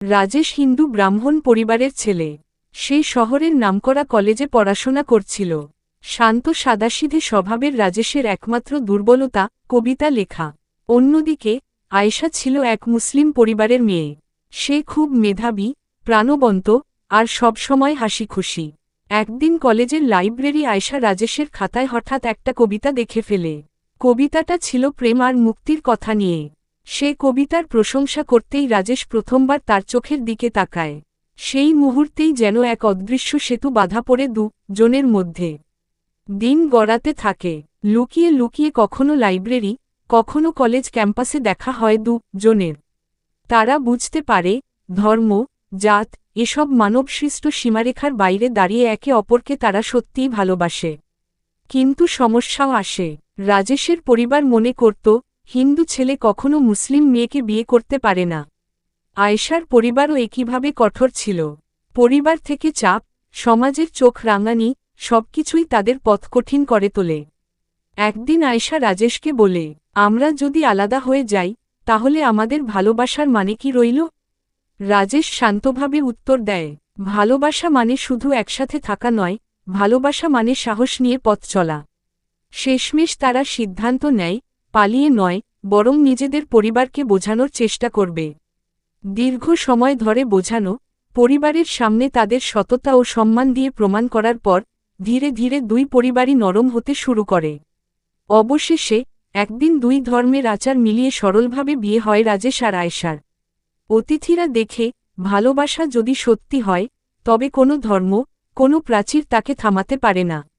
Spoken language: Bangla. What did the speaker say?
রাজেশ হিন্দু ব্রাহ্মণ পরিবারের ছেলে। সে শহরের নামকরা কলেজে পড়াশোনা করছিল। শান্ত সাদাসিধে স্বভাবের রাজেশের একমাত্র দুর্বলতা কবিতা লেখা। অন্যদিকে, আয়েশা ছিল এক মুসলিম পরিবারের মেয়ে। সে খুব মেধাবী, প্রাণবন্ত আর সবসময় হাসি খুশি একদিন কলেজের লাইব্রেরি আয়শা রাজেশের খাতায় হঠাৎ একটা কবিতা দেখে ফেলে। কবিতাটা ছিল প্রেম আর মুক্তির কথা নিয়ে। সে কবিতার প্রশংসা করতেই রাজেশ প্রথমবার তার চোখের দিকে তাকায়। সেই মুহূর্তেই যেন এক অদৃশ্য সেতু বাধা পড়ে দু জনের মধ্যে। দিন গড়াতে থাকে। লুকিয়ে লুকিয়ে কখনো লাইব্রেরি, কখনো কলেজ ক্যাম্পাসে দেখা হয় দু জনের। তারা বুঝতে পারে, ধর্ম, জাত, এসব মানবসৃষ্ট সীমারেখার বাইরে দাঁড়িয়ে একে অপরকে তারা সত্যিই ভালোবাসে। কিন্তু সমস্যাও আসে। রাজেশের পরিবার মনে করত হিন্দু ছেলে কখনো মুসলিম মেয়েকে বিয়ে করতে পারে না। আয়েশার পরিবারও একইভাবে কঠোর ছিল। পরিবার থেকে চাপ, সমাজের চোখ রাঙানি, সবকিছুই তাদের পথ কঠিন করে তোলে। একদিন আয়েশা রাজেশকে বলে, আমরা যদি আলাদা হয়ে যাই, তাহলে আমাদের ভালোবাসার মানে কি রইল? রাজেশ শান্তভাবে উত্তর দেয়, ভালোবাসা মানে শুধু একসাথে থাকা নয়, ভালোবাসা মানে সাহস নিয়ে পথ চলা। শেষমেশ তারা সিদ্ধান্ত নেয় পালিয়ে নয়, বরং নিজেদের পরিবারকে বোঝানোর চেষ্টা করবে। দীর্ঘ সময় ধরে বোঝানো, পরিবারের সামনে তাদের সততা ও সম্মান দিয়ে প্রমাণ করার পর, ধীরে ধীরে দুই পরিবারই নরম হতে শুরু করে। অবশেষে, একদিন দুই ধর্মের আচার মিলিয়ে সরলভাবে বিয়ে হয় রাজেশ আর আয়েশার। অতিথিরা দেখে, ভালোবাসা যদি সত্যি হয়, তবে কোনো ধর্ম, কোনো প্রাচীর তাকে থামাতে পারে না।